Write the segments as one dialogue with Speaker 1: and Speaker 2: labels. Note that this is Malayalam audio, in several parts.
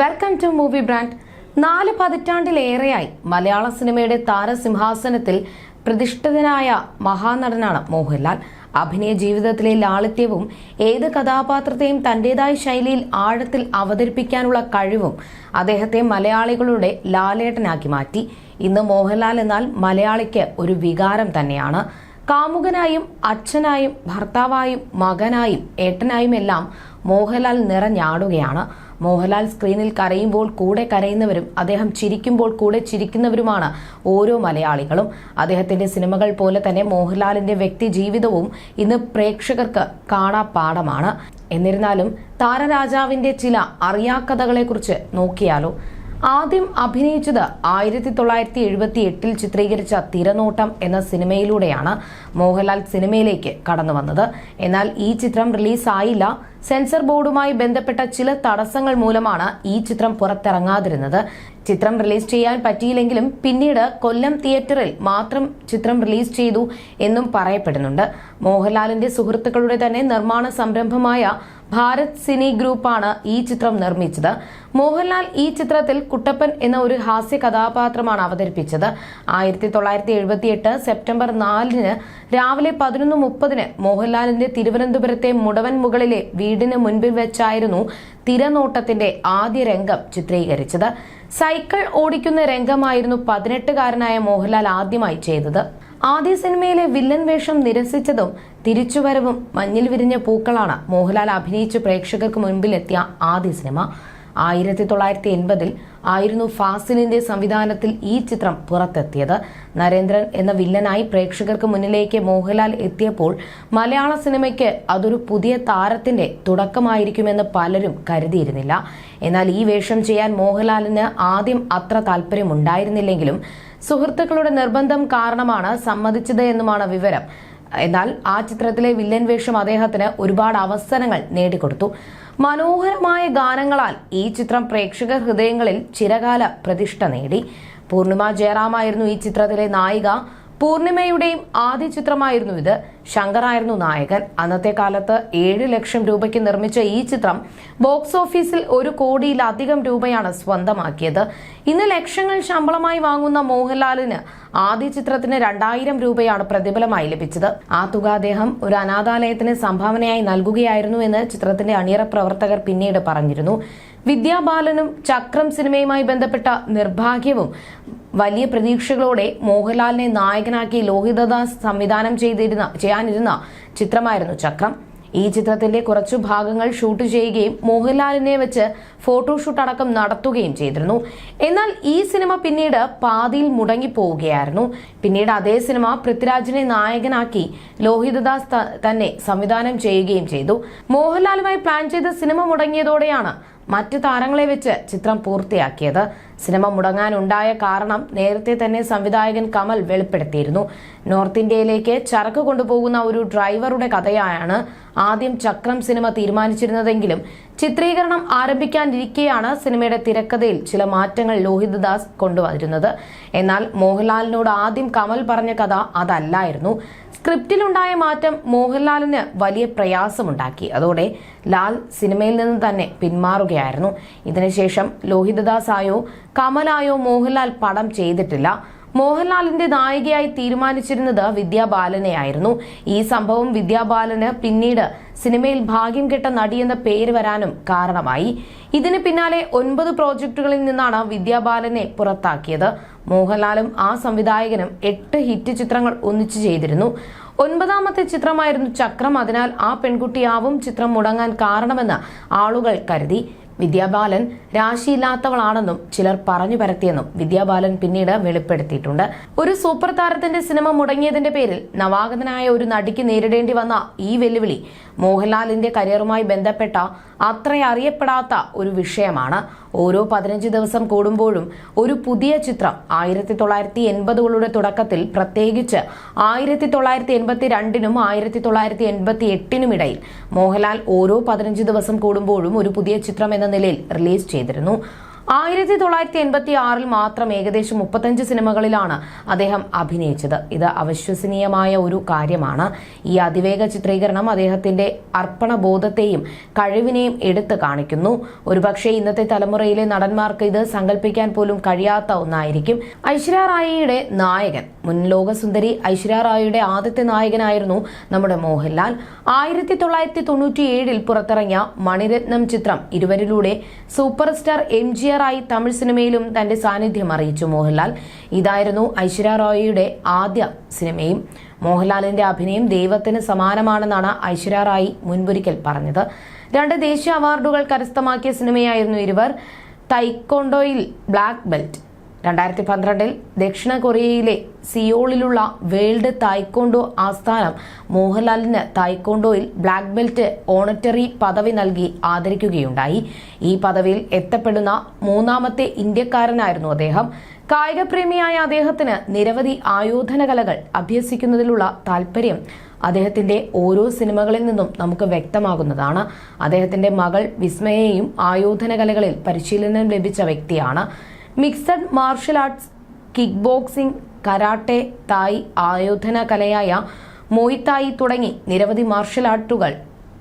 Speaker 1: വെൽക്കം ടു മൂവി ബ്രാൻഡ് നാല് പതിറ്റാണ്ടിലേറെയായി മലയാള സിനിമയുടെ താരസിംഹാസനത്തിൽ പ്രതിഷ്ഠിതനായ മഹാനടനാണ് മോഹൻലാൽ. അഭിനയ ജീവിതത്തിലെ ലാളിത്യവും ഏത് കഥാപാത്രത്തെയും തന്റേതായ ശൈലിയിൽ ആഴത്തിൽ അവതരിപ്പിക്കാനുള്ള കഴിവും അദ്ദേഹത്തെ മലയാളികളുടെ ലാലേട്ടനാക്കി മാറ്റി. ഇന്ന് മോഹൻലാൽ എന്നാൽ മലയാളിക്ക് ഒരു വികാരം തന്നെയാണ്. കാമുകനായും അച്ഛനായും ഭർത്താവായും മകനായും ഏട്ടനായും എല്ലാം മോഹൻലാൽ നിറഞ്ഞാടുകയാണ്. മോഹൻലാൽ സ്ക്രീനിൽ കരയുമ്പോൾ കൂടെ കരയുന്നവരും അദ്ദേഹം ചിരിക്കുമ്പോൾ കൂടെ ചിരിക്കുന്നവരുമാണ് ഓരോ മലയാളികളും. അദ്ദേഹത്തിന്റെ സിനിമകൾ പോലെ തന്നെ മോഹൻലാലിന്റെ വ്യക്തി ജീവിതവും ഇന്ന് പ്രേക്ഷകർക്ക് കാണാപ്പാടമാണ് എന്നിരുന്നാലും താരരാജാവിന്റെ ചില അറിയാക്കഥകളെക്കുറിച്ച് നോക്കിയാലോ ആദ്യം അഭിനയിച്ചത് ആയിരത്തി തൊള്ളായിരത്തി എഴുപത്തി എട്ടിൽ ചിത്രീകരിച്ച തിരനോട്ടം എന്ന സിനിമയിലൂടെയാണ് മോഹൻലാൽ സിനിമയിലേക്ക് കടന്നു വന്നത്. എന്നാൽ ഈ ചിത്രം റിലീസായില്ല. സെൻസർ ബോർഡുമായി ബന്ധപ്പെട്ട ചില തടസ്സങ്ങൾ മൂലമാണ് ഈ ചിത്രം പുറത്തിറങ്ങാതിരുന്നത്. ചിത്രം റിലീസ് ചെയ്യാൻ പറ്റിയില്ലെങ്കിലും പിന്നീട് കൊല്ലം തിയേറ്ററിൽ മാത്രം ചിത്രം റിലീസ് ചെയ്തു എന്നും പറയപ്പെടുന്നുണ്ട്. മോഹൻലാലിന്റെ സുഹൃത്തുക്കളുടെ തന്നെ നിർമ്മാണ സംരംഭമായ ഭാരത് സിനി ഗ്രൂപ്പാണ് ഈ ചിത്രം നിർമ്മിച്ചത്. മോഹൻലാൽ ഈ ചിത്രത്തിൽ കുട്ടപ്പൻ എന്ന ഒരു ഹാസ്യ കഥാപാത്രമാണ് അവതരിപ്പിച്ചത്. ആയിരത്തി തൊള്ളായിരത്തി എഴുപത്തി എട്ട് സെപ്റ്റംബർ നാലിന് രാവിലെ പതിനൊന്ന് മുപ്പതിന് മോഹൻലാലിന്റെ തിരുവനന്തപുരത്തെ മുടവൻ മുകളിലെ വീടിന് മുൻപിൽ വെച്ചായിരുന്നു തിരനോട്ടത്തിന്റെ ആദ്യ രംഗം ചിത്രീകരിച്ചത്. സൈക്കിൾ ഓടിക്കുന്ന രംഗമായിരുന്നു പതിനെട്ടുകാരനായ മോഹൻലാൽ ആദ്യമായി ചെയ്തത്. ആദ്യ സിനിമയിലെ വില്ലൻ വേഷം നിരസിച്ചതും തിരിച്ചുവരവും മഞ്ഞിൽ വിരിഞ്ഞ പൂക്കളാണ് മോഹൻലാൽ അഭിനയിച്ച് പ്രേക്ഷകർക്ക് മുൻപിലെത്തിയ ആദ്യ സിനിമ. ആയിരത്തി തൊള്ളായിരത്തി എൺപതിൽ ആയിരുന്നു ഫാസിലിന്റെ സംവിധാനത്തിൽ ഈ ചിത്രം പുറത്തെത്തിയത്. നരേന്ദ്രൻ എന്ന വില്ലനായി പ്രേക്ഷകർക്ക് മുന്നിലേക്ക് മോഹൻലാൽ എത്തിയപ്പോൾ മലയാള സിനിമയ്ക്ക് അതൊരു പുതിയ താരത്തിന്റെ തുടക്കമായിരിക്കുമെന്ന് പലരും കരുതിയിരുന്നില്ല. എന്നാൽ ഈ വേഷം ചെയ്യാൻ മോഹൻലാലിന് ആദ്യം അത്ര താല്പര്യമുണ്ടായിരുന്നില്ലെങ്കിലും സുഹൃത്തുക്കളുടെ നിർബന്ധം കാരണമാണ് സമ്മതിച്ചത് എന്നുമാണ് വിവരം. എന്നാൽ ആ ചിത്രത്തിലെ വില്ലൻ വേഷം അദ്ദേഹത്തിന് ഒരുപാട് അവസരങ്ങൾ നേടിക്കൊടുത്തു. മനോഹരമായ ഗാനങ്ങളാൽ ഈ ചിത്രം പ്രേക്ഷക ഹൃദയങ്ങളിൽ ചിരകാല പ്രതിഷ്ഠ നേടി. പൂർണിമ ജയറാമായിരുന്നു ഈ ചിത്രത്തിലെ നായിക. പൂർണിമയുടെയും ആദ്യ ചിത്രമായിരുന്നു ഇത്. ശങ്കറായിരുന്നു നായകൻ. അന്നത്തെ കാലത്ത് ഏഴ് ലക്ഷം രൂപയ്ക്ക് നിർമ്മിച്ച ഈ ചിത്രം ബോക്സ് ഓഫീസിൽ ഒരു കോടിയിലധികം രൂപയാണ് സ്വന്തമാക്കിയത്. ഇന്ന് ലക്ഷങ്ങൾ ശമ്പളമായി വാങ്ങുന്ന മോഹൻലാലിന് ആദ്യ ചിത്രത്തിന് രണ്ടായിരം രൂപയാണ് പ്രതിഫലമായി ലഭിച്ചത്. ആ തുക അദ്ദേഹം ഒരു അനാഥാലയത്തിന് സംഭാവനയായി നൽകുകയായിരുന്നു എന്ന് ചിത്രത്തിന്റെ അണിയറ പ്രവർത്തകർ പിന്നീട് പറഞ്ഞിരുന്നു. വിദ്യാബാലനും ചക്രം സിനിമയുമായി ബന്ധപ്പെട്ട നിർഭാഗ്യവും വലിയ പ്രതീക്ഷകളോടെ മോഹൻലാലിനെ നായകനാക്കി ലോഹിതദാസ് സംവിധാനം ചെയ്തിരുന്ന ചെയ്യാനിരുന്ന ചിത്രമായിരുന്നു ചക്രം. ഈ ചിത്രത്തിന്റെ കുറച്ചു ഭാഗങ്ങൾ ഷൂട്ട് ചെയ്യുകയും മോഹൻലാലിനെ വെച്ച് ഫോട്ടോഷൂട്ട് അടക്കം നടത്തുകയും ചെയ്തിരുന്നു. എന്നാൽ ഈ സിനിമ പിന്നീട് പാതിയിൽ മുടങ്ങിപ്പോവുകയായിരുന്നു. പിന്നീട് അതേ സിനിമ പൃഥ്വിരാജിനെ നായകനാക്കി ലോഹിതദാസ് തന്നെ സംവിധാനം ചെയ്യുകയും ചെയ്തു. മോഹൻലാലുമായി പ്ലാൻ ചെയ്ത സിനിമ മുടങ്ങിയതോടെയാണ് മറ്റ് താരങ്ങളെ വെച്ച് ചിത്രം പൂർത്തിയാക്കിയത്. സിനിമ മുടങ്ങാനുണ്ടായ കാരണം നേരത്തെ തന്നെ സംവിധായകൻ കമൽ വെളിപ്പെടുത്തിയിരുന്നു. നോർത്ത് ഇന്ത്യയിലേക്ക് ചരക്ക് കൊണ്ടുപോകുന്ന ഒരു ഡ്രൈവറുടെ കഥയായാണ് ആദ്യം ചക്രം സിനിമ തീരുമാനിച്ചിരുന്നതെങ്കിലും ചിത്രീകരണം ആരംഭിക്കാനിരിക്കെയാണ് സിനിമയുടെ തിരക്കഥയിൽ ചില മാറ്റങ്ങൾ ലോഹിത് ദാസ് കൊണ്ടുവരുന്നത് എന്നാൽ മോഹൻലാലിനോട് ആദ്യം കമൽ പറഞ്ഞ കഥ അതല്ലായിരുന്നു. സ്ക്രിപ്റ്റിലുണ്ടായ മാറ്റം മോഹൻലാലിന് വലിയ പ്രയാസമുണ്ടാക്കി. അതോടെ ലാൽ സിനിമയിൽ നിന്ന് തന്നെ പിന്മാറുകയായിരുന്നു. ഇതിനുശേഷം ലോഹിതദാസ് ആയോ കമലായോ മോഹൻലാൽ പടം ചെയ്തിട്ടില്ല. മോഹൻലാലിന്റെ നായികയായി തീരുമാനിച്ചിരുന്നത് വിദ്യാബാലനെയായിരുന്നു. ഈ സംഭവം വിദ്യാബാലന് പിന്നീട് സിനിമയിൽ ഭാഗ്യം കെട്ട നടിയെന്ന പേര് വരാനും കാരണമായി. ഇതിന് പിന്നാലെ ഒൻപത് പ്രോജക്റ്റുകളിൽ നിന്നാണ് വിദ്യാബാലനെ പുറത്താക്കിയത്. മോഹൻലാലും ആ സംവിധായകനും എട്ട് ഹിറ്റ് ചിത്രങ്ങൾ ഒന്നിച്ചു ചെയ്തിരുന്നു. ഒൻപതാമത്തെ ചിത്രമായിരുന്നു ചക്രം. അതിനാൽ ആ പെൺകുട്ടിയാവും ചിത്രം മുടങ്ങാൻ കാരണമെന്ന് ആളുകൾ കരുതി. വിദ്യാബാലൻ രാശിയില്ലാത്തവളാണെന്നും ചിലർ പറഞ്ഞു പരത്തിയെന്നും വിദ്യാബാലൻ പിന്നീട് വെളിപ്പെടുത്തിയിട്ടുണ്ട്. ഒരു സൂപ്പർ താരത്തിന്റെ സിനിമ മുടങ്ങിയതിന്റെ പേരിൽ നവാഗതനായ ഒരു നടിക്ക് നേരിടേണ്ടി വന്ന ഈ വെല്ലുവിളി മോഹൻലാലിന്റെ കരിയറുമായി ബന്ധപ്പെട്ട അത്ര അറിയപ്പെടാത്ത ഒരു വിഷയമാണ്. ഓരോ പതിനഞ്ച് ദിവസം കൂടുമ്പോഴും ഒരു പുതിയ ചിത്രം ആയിരത്തി തൊള്ളായിരത്തി എൺപതുകളുടെ തുടക്കത്തിൽ പ്രത്യേകിച്ച് ആയിരത്തി തൊള്ളായിരത്തി എൺപത്തി രണ്ടിനും ആയിരത്തി തൊള്ളായിരത്തി എൺപത്തി എട്ടിനും ഇടയിൽ മോഹൻലാൽ ഓരോ പതിനഞ്ച് ദിവസം കൂടുമ്പോഴും ഒരു പുതിയ ചിത്രം എന്ന നിലയിൽ റിലീസ് ചെയ്തിരുന്നു. ആയിരത്തി തൊള്ളായിരത്തി എൺപത്തി ആറിൽ മാത്രം ഏകദേശം മുപ്പത്തഞ്ച് സിനിമകളിലാണ് അദ്ദേഹം അഭിനയിച്ചത്. ഇത് അവിശ്വസനീയമായ ഒരു കാര്യമാണ്. ഈ അതിവേഗ ചിത്രീകരണം അദ്ദേഹത്തിന്റെ അർപ്പണബോധത്തെയും കഴിവിനെയും എടുത്തു കാണിക്കുന്നു. ഒരുപക്ഷെ ഇന്നത്തെ തലമുറയിലെ നടന്മാർക്ക് ഇത് സങ്കല്പിക്കാൻ പോലും കഴിയാത്ത ഒന്നായിരിക്കും. ഐശ്വര്യ റായിയുടെ നായകൻ മുൻ ലോകസുന്ദരി ഐശ്വര്യ റായിയുടെ ആദ്യത്തെ നായകനായിരുന്നു നമ്മുടെ മോഹൻലാൽ. ആയിരത്തി തൊള്ളായിരത്തി തൊണ്ണൂറ്റി ഏഴിൽ പുറത്തിറങ്ങിയ മണിരത്നം ചിത്രം ഇരുവരിലൂടെ super star M G R ആയി തമിഴ് സിനിമയിലും തന്റെ സാന്നിധ്യം അറിയിച്ചു മോഹൻലാൽ. ഇതായിരുന്നു ഐശ്വര്യ റായിയുടെ ആദ്യ സിനിമയും. മോഹൻലാലിന്റെ അഭിനയം ദൈവത്തിന് സമാനമാണെന്നാണ് ഐശ്വര്യ റായി മുൻപൊരിക്കൽ പറഞ്ഞത്. രണ്ട് ദേശീയ അവാർഡുകൾ കരസ്ഥമാക്കിയ സിനിമയായിരുന്നു ഇരുവർ. തൈക്കോണ്ടോയിൽ ബ്ലാക്ക് ബെൽറ്റ്. രണ്ടായിരത്തി പന്ത്രണ്ടിൽ ദക്ഷിണ കൊറിയയിലെ സിയോളിലുള്ള വേൾഡ് തായ്ക്കോണ്ടോ ആസ്ഥാനം മോഹൻലാലിന് തായ്ക്കോണ്ടോയിൽ ബ്ലാക്ക് ബെൽറ്റ് ഓണറ്ററി പദവി നൽകി ആദരിക്കുകയുണ്ടായി. ഈ പദവിയിൽ എത്തപ്പെടുന്ന മൂന്നാമത്തെ ഇന്ത്യക്കാരനായിരുന്നു അദ്ദേഹം. കായികപ്രേമിയായ അദ്ദേഹത്തിന് നിരവധി ആയോധന കലകൾ അഭ്യസിക്കുന്നതിലുള്ള താല്പര്യം അദ്ദേഹത്തിന്റെ ഓരോ സിനിമകളിൽ നിന്നും നമുക്ക് വ്യക്തമാകുന്നതാണ്. അദ്ദേഹത്തിന്റെ മകൾ വിസ്മയെയും ആയോധന കലകളിൽ പരിശീലനം ലഭിച്ച വ്യക്തിയാണ്. Mixed martial arts kick boxing karate Thai ആയോധന കലയായ മോയ്തായി തുടങ്ങി നിരവധി മാർഷൽ ആർട്ടുകൾ.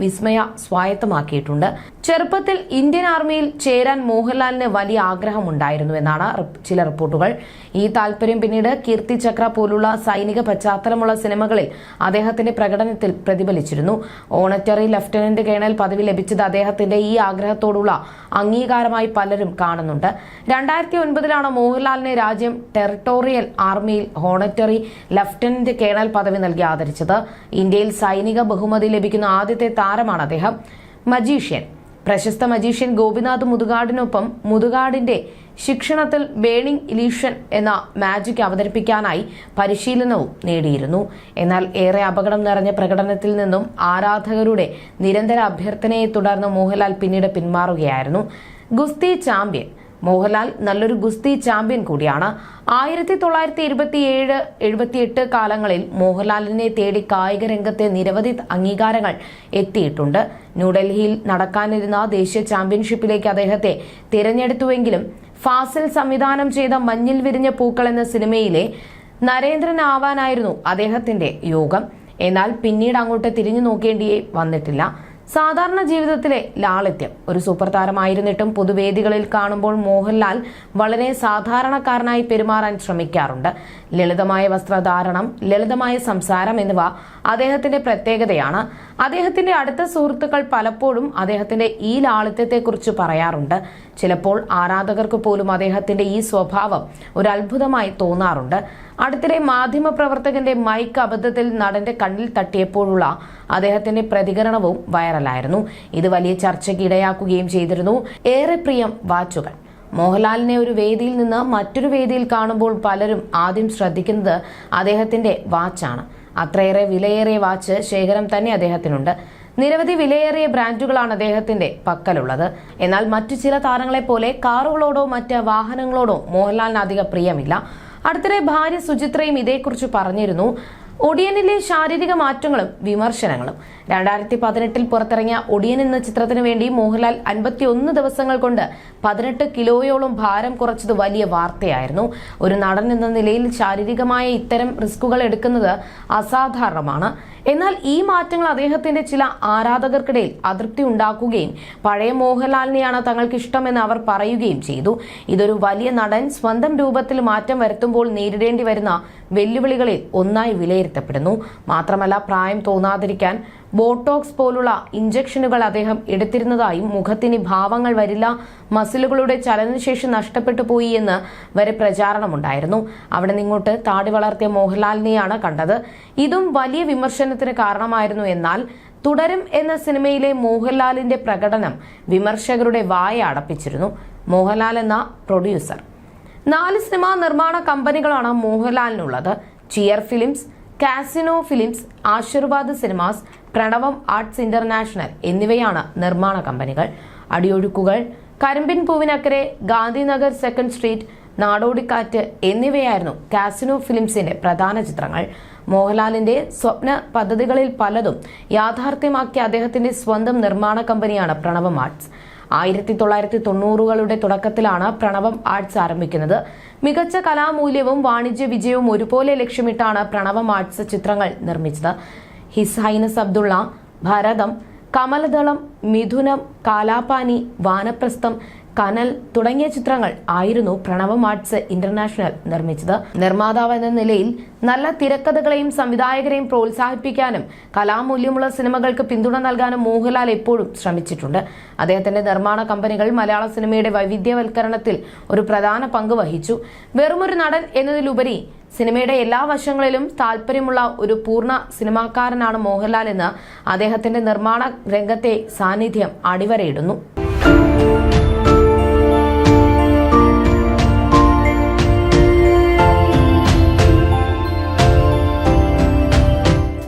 Speaker 1: വിസ്മയ സ്വായത്തമാക്കിയിട്ടുണ്ട്. ചെറുപ്പത്തിൽ ഇന്ത്യൻ ആർമിയിൽ ചേരാൻ മോഹൻലാലിന് വലിയ ആഗ്രഹം ഉണ്ടായിരുന്നു എന്നാണ് ചില റിപ്പോർട്ടുകൾ. ഈ താല്പര്യം പിന്നീട് കീർത്തി ചക്ര പോലുള്ള സൈനിക പശ്ചാത്തലമുള്ള സിനിമകളിൽ അദ്ദേഹത്തിന്റെ പ്രകടനത്തിൽ പ്രതിഫലിച്ചിരുന്നു. ഓണറ്ററി ലഫ്റ്റനന്റ് കേണൽ പദവി ലഭിച്ചത് അദ്ദേഹത്തിന്റെ ഈ ആഗ്രഹത്തോടുള്ള അംഗീകാരമായി പലരും കാണുന്നുണ്ട്. രണ്ടായിരത്തി ഒൻപതിലാണ് മോഹൻലാലിനെ രാജ്യം ടെറിട്ടോറിയൽ ആർമിയിൽ ഹോണറ്ററി ലഫ്റ്റനന്റ് കേണൽ പദവി നൽകി ആദരിച്ചത്. ഇന്ത്യയിൽ സൈനിക ബഹുമതി ലഭിക്കുന്ന ആദ്യത്തെ താരമാണ് അദ്ദേഹം. മജീഷ്യൻ. പ്രശസ്ത മജീഷ്യൻ ഗോപിനാഥ് മുതുകാടിനൊപ്പം മുതുകാടിന്റെ ശിക്ഷണത്തിൽ ബേണിംഗ് ഇലീഷൻ എന്ന മാജിക് അവതരിപ്പിക്കാനായി പരിശീലനവും നേടിയിരുന്നു. എന്നാൽ ഏറെ അപകടം നിറഞ്ഞ പ്രകടനത്തിൽ നിന്നും ആരാധകരുടെ നിരന്തര അഭ്യർത്ഥനയെ തുടർന്ന് മോഹൻലാൽ പിന്നീട് പിന്മാറുകയായിരുന്നു. ഗുസ്തി ചാമ്പ്യൻ മോഹൻലാൽ നല്ലൊരു ഗുസ്തി ചാമ്പ്യൻ കൂടിയാണ്. ആയിരത്തി തൊള്ളായിരത്തി ഇരുപത്തിയേഴ് എഴുപത്തിയെട്ട് കാലങ്ങളിൽ മോഹൻലാലിനെ തേടി കായിക രംഗത്തെ നിരവധി അംഗീകാരങ്ങൾ എത്തിയിട്ടുണ്ട്. ന്യൂഡൽഹിയിൽ നടക്കാനിരുന്ന ദേശീയ ചാമ്പ്യൻഷിപ്പിലേക്ക് അദ്ദേഹത്തെ തിരഞ്ഞെടുത്തുവെങ്കിലും ഫാസിൽ സംവിധാനം ചെയ്ത മഞ്ഞിൽ വിരിഞ്ഞ പൂക്കൾ എന്ന സിനിമയിലെ നരേന്ദ്രൻ ആവാനായിരുന്നു അദ്ദേഹത്തിന്റെ യോഗം. എന്നാൽ പിന്നീട് അങ്ങോട്ട് തിരിഞ്ഞു നോക്കേണ്ടിയേ വന്നിട്ടില്ല. സാധാരണ ജീവിതത്തിലെ ലാളിത്യം. ഒരു സൂപ്പർ താരമായിരുന്നിട്ടും പൊതുവേദികളിൽ കാണുമ്പോൾ മോഹൻലാൽ വളരെ സാധാരണക്കാരനായി പെരുമാറാൻ ശ്രമിക്കാറുണ്ട്. ലളിതമായ വസ്ത്രധാരണം ലളിതമായ സംസാരം എന്നിവ അദ്ദേഹത്തിന്റെ പ്രത്യേകതയാണ്. അദ്ദേഹത്തിന്റെ അടുത്ത സുഹൃത്തുക്കൾ പലപ്പോഴും അദ്ദേഹത്തിന്റെ ഈ ലാളിത്യത്തെക്കുറിച്ച് പറയാറുണ്ട്. ചിലപ്പോൾ ആരാധകർക്ക് പോലും അദ്ദേഹത്തിന്റെ ഈ സ്വഭാവം ഒരു അത്ഭുതമായി തോന്നാറുണ്ട്. അടുത്തിടെ മാധ്യമപ്രവർത്തകന്റെ മൈക്ക് അബദ്ധത്തിൽ നടന്റെ കണ്ണിൽ തട്ടിയപ്പോഴുള്ള അദ്ദേഹത്തിന്റെ പ്രതികരണവും വൈറലായിരുന്നു. ഇത് വലിയ ചർച്ചയ്ക്ക് ഇടയാക്കുകയും ചെയ്തിരുന്നു. ഏറെ പ്രിയം വാച്ചുകൾ. മോഹൻലാലിനെ ഒരു വേദിയിൽ നിന്ന് മറ്റൊരു വേദിയിൽ കാണുമ്പോൾ പലരും ആദ്യം ശ്രദ്ധിക്കുന്നത് അദ്ദേഹത്തിന്റെ വാച്ചാണ്. അത്രയേറെ വിലയേറിയ വാച്ച് ശേഖരം തന്നെ അദ്ദേഹത്തിനുണ്ട്. നിരവധി വിലയേറിയ ബ്രാൻഡുകളാണ് അദ്ദേഹത്തിന്റെ പക്കലുള്ളത്. എന്നാൽ മറ്റു ചില താരങ്ങളെ പോലെ കാറുകളോടോ മറ്റ് വാഹനങ്ങളോടോ മോഹൻലാലിന് അധിക പ്രിയമില്ല. അടുത്തിടെ ഭാര്യ സുചിത്രയും ഇതേക്കുറിച്ച് പറഞ്ഞിരുന്നു. ഒടിയനിലെ ശാരീരിക മാറ്റങ്ങളും വിമർശനങ്ങളും രണ്ടായിരത്തി പതിനെട്ടിൽ പുറത്തിറങ്ങിയ ഒടിയൻ എന്ന ചിത്രത്തിന് വേണ്ടി മോഹൻലാൽ അൻപത്തി ഒന്ന് ദിവസങ്ങൾ കൊണ്ട് പതിനെട്ട് കിലോയോളം ഭാരം കുറച്ചത് വലിയ വാർത്തയായിരുന്നു. ഒരു നടൻ എന്ന നിലയിൽ ശാരീരികമായ ഇത്തരം റിസ്കുകൾ എടുക്കുന്നത് അസാധാരണമാണ്. എന്നാൽ ഈ മാറ്റങ്ങൾ അദ്ദേഹത്തിന്റെ ചില ആരാധകർക്കിടയിൽ അതൃപ്തി ഉണ്ടാക്കുകയും പഴയ മോഹൻലാലിനെയാണ് തങ്ങൾക്ക് ഇഷ്ടമെന്ന് അവർ പറയുകയും ചെയ്തു. ഇതൊരു വലിയ നടൻ സ്വന്തം രൂപത്തിൽ മാറ്റം വരുത്തുമ്പോൾ നേരിടേണ്ടി വരുന്ന വെല്ലുവിളികളിൽ ഒന്നായി വിലയിരുത്തപ്പെടുന്നു. മാത്രമല്ല പ്രായം തോന്നാതിരിക്കാൻ ബോട്ടോക്സ് പോലുള്ള ഇഞ്ചക്ഷനുകൾ അദ്ദേഹം എടുത്തിരുന്നതായും മുഖത്തിന് ഭാവങ്ങൾ വരില്ല മസിലുകളുടെ ചലനശേഷി നഷ്ടപ്പെട്ടു പോയി എന്ന് വരെ പ്രചാരണമുണ്ടായിരുന്നു. അവിടെ നിങ്ങോട്ട് താടി വളർത്തിയ മോഹൻലാലിനെയാണ് കണ്ടത്. ഇതും വലിയ വിമർശനത്തിന് കാരണമായിരുന്നു എന്നാൽ തുടരും എന്ന സിനിമയിലെ മോഹൻലാലിന്റെ പ്രകടനം വിമർശകരുടെ വായ അടപ്പിച്ചിരുന്നു. മോഹൻലാൽ എന്ന പ്രൊഡ്യൂസർ. നാല് സിനിമാ നിർമ്മാണ കമ്പനികളാണ് മോഹൻലാലിനുള്ളത്. Cheer films casino films Aashirvad cinemas Pranavam arts international എന്നിവയാണ് നിർമ്മാണ കമ്പനികൾ. അടിയൊഴുക്കുകൾ കരിമ്പിൻ പൂവിനക്കരെ ഗാന്ധിനഗർ സെക്കൻഡ് സ്ട്രീറ്റ് നാടോടിക്കാറ്റ് എന്നിവയായിരുന്നു കാസിനോ ഫിലിംസിന്റെ പ്രധാന ചിത്രങ്ങൾ. മോഹൻലാലിന്റെ സ്വപ്ന പദ്ധതികളിൽ പലതും യാഥാർത്ഥ്യമാക്കിയ അദ്ദേഹത്തിന്റെ സ്വന്തം നിർമ്മാണ കമ്പനിയാണ് പ്രണവം ആർട്സ് ആയിരത്തി തൊള്ളായിരത്തി തൊണ്ണൂറുകളുടെ തുടക്കത്തിലാണ് പ്രണവം ആർട്സ് ആരംഭിക്കുന്നത്. മികച്ച കലാമൂല്യവും വാണിജ്യ വിജയവും ഒരുപോലെ ലക്ഷ്യമിട്ടാണ് പ്രണവം ആർട്സ് ചിത്രങ്ങൾ നിർമ്മിച്ചത്. ഹിസ് ഹൈനസ് അബ്ദുള്ള ഭരതം കമലദളം മിഥുനം കാലാപാനി വാനപ്രസ്ഥം കനൽ തുടങ്ങിയ ചിത്രങ്ങൾ ആയിരുന്നു പ്രണവം ആർട്സ് ഇന്റർനാഷണൽ നിർമ്മിച്ചത്. നിർമ്മാതാവ് എന്ന നിലയിൽ നല്ല തിരക്കഥകളെയും സംവിധായകരെയും പ്രോത്സാഹിപ്പിക്കാനും കലാമൂല്യമുള്ള സിനിമകൾക്ക് പിന്തുണ നൽകാനും മോഹൻലാൽ എപ്പോഴും ശ്രമിച്ചിട്ടുണ്ട്. അദ്ദേഹത്തിന്റെ നിർമ്മാണ കമ്പനികൾ മലയാള സിനിമയുടെ വൈവിധ്യവൽക്കരണത്തിൽ ഒരു പ്രധാന പങ്ക് വഹിച്ചു. വെറുമൊരു നടൻ എന്നതിലുപരി സിനിമയുടെ എല്ലാ വശങ്ങളിലും താല്പര്യമുള്ള ഒരു പൂർണ സിനിമാക്കാരനാണ് മോഹൻലാൽ എന്ന് അദ്ദേഹത്തിന്റെ നിർമ്മാണ രംഗത്തെ സാന്നിധ്യം അടിവരയിടുന്നു.